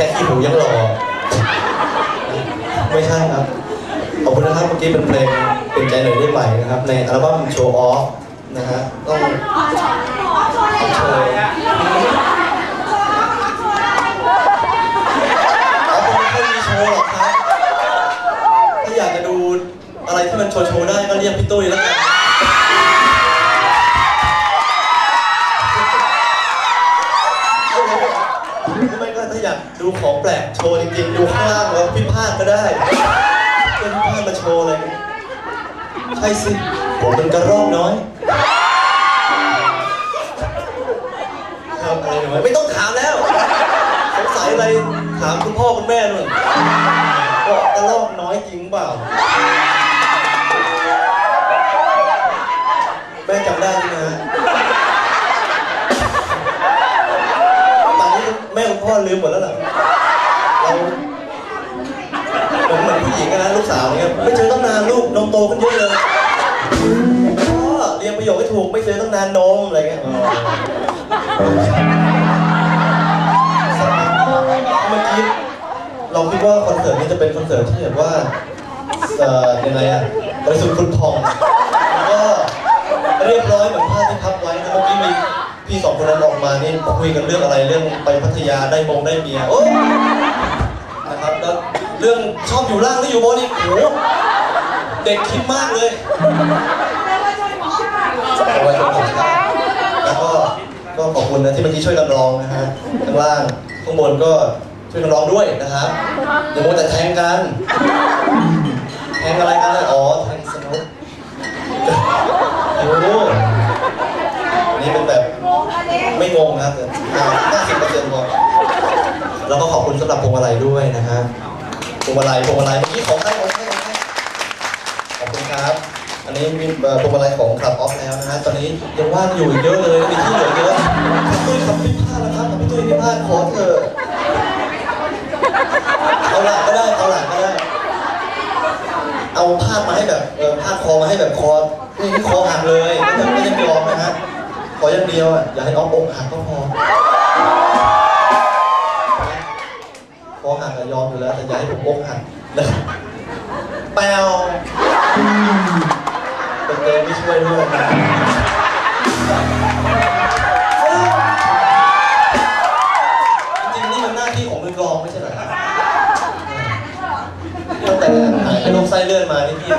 ค่ขี้หูยังหล่อไม่ใช่ครับ ขอบคุณนะครับเมื่อกี้เป็นเพลงเป็นใจหน่อยได้ไหมนะครับ ในอัลบั้มโชว์ออฟนะฮะต้องต้องโชว์อ๋อผมไม่ค่อยมีโชว์หรอกครับถ้าอยากจะดูอะไรที่มันโชว์โชว์ได้ก็เรียกพี่ตุ้ยแล้วกัน ดูของแปลกโชว์จริงๆ ดูข้างล่างแล้วพิพาทก็ได้เป็นพิพาทมาโชว์เลยใช่สิ ผมเป็นกระรอกน้อยครับอะไรหน่อยไม่ต้องถามแล้วสงสัยอะไรถามคุณพ่อคุณแม่นู่นว่ากระรอกน้อยจริงเปล่า แม่จำได้ใช่ไหมฮะ พ่อลืมหมดแล้วเหรอเราเหมือนเหมือนผู้หญิงนะลูกสาวเนี่ยไม่เจอตั้งนานลูกนมโตขึ้นเยอะเลยพ่อเรียงประโยคให้ถูกไม่เจอตั้งนานนมอะไรเงี้ยอ๋อเมื่อกี้เราคิดว่าคอนเสิร์ตนี้จะเป็นคอนเสิร์ตที่แบบว่าเอ่อยังไงอะบริสุทธิ์คุณพองแล้วก็เรียบร้อยเหมือนภาที่พับไว้นะเมื่อกี้มี พี่สองคนนั้นออกมานี่คุยกันเรื่องอะไรเรื่องไปพัทยาได้มงได้เมียโอ้นะครับแล้วเรื่องชอบอยู่ล่างหรืออยู่บนนี่โอ้เด็กคิดมากเลยเอาไว้ตรงนี้ครับแล้วก็ก็ขอบคุณนะที่เมื่อกี้ช่วยกันร้องนะฮะข้างล่างข้างบนก็ช่วยกันร้องด้วยนะครับอย่ามัวแต่แทงกันแทงอะไรกันเลยอ๋อแทงสนุกโอ้โหอันนี้เป็นแบบ ไม่งงนะครับห้าสิบเปอร์เซ็นต์พอแล้วก็ขอบคุณสำหรับพวงมาลัยด้วยนะฮะพวงมาลัยพวงมาลัยเมื่อกี้ของใครของใครของใครขอบคุณครับ อันนี้มีพวงมาลัยของคลับออฟแล้วนะฮะตอนนี้ยังว่างอยู่อีกเยอะเลยมีที่เหลือเยอะพี่ตุ้ยขับพิพาทแล้วครับพี่ตุ้ยพิพาทขอเถอะเอาหลังก็ได้เอาหลังก็ได้ เอาภามาให้แบบเออภาคอมาให้แบบคอนี่คอหักเลย ออย่างเดียวอะอย่าให้น้องอกหักก็พอคอหักก็ยอมอยู่แล้วแต่อย่าให้ผมอกหักนะครับแปวเป็นเตไม่ช่วยด้วยนะจริงๆนี่มันหน้าที่ของมือกลองไม่ใช่เหรอครับตั้งแต่หายไอ้โรคไส้เลื่อนมานี่พี่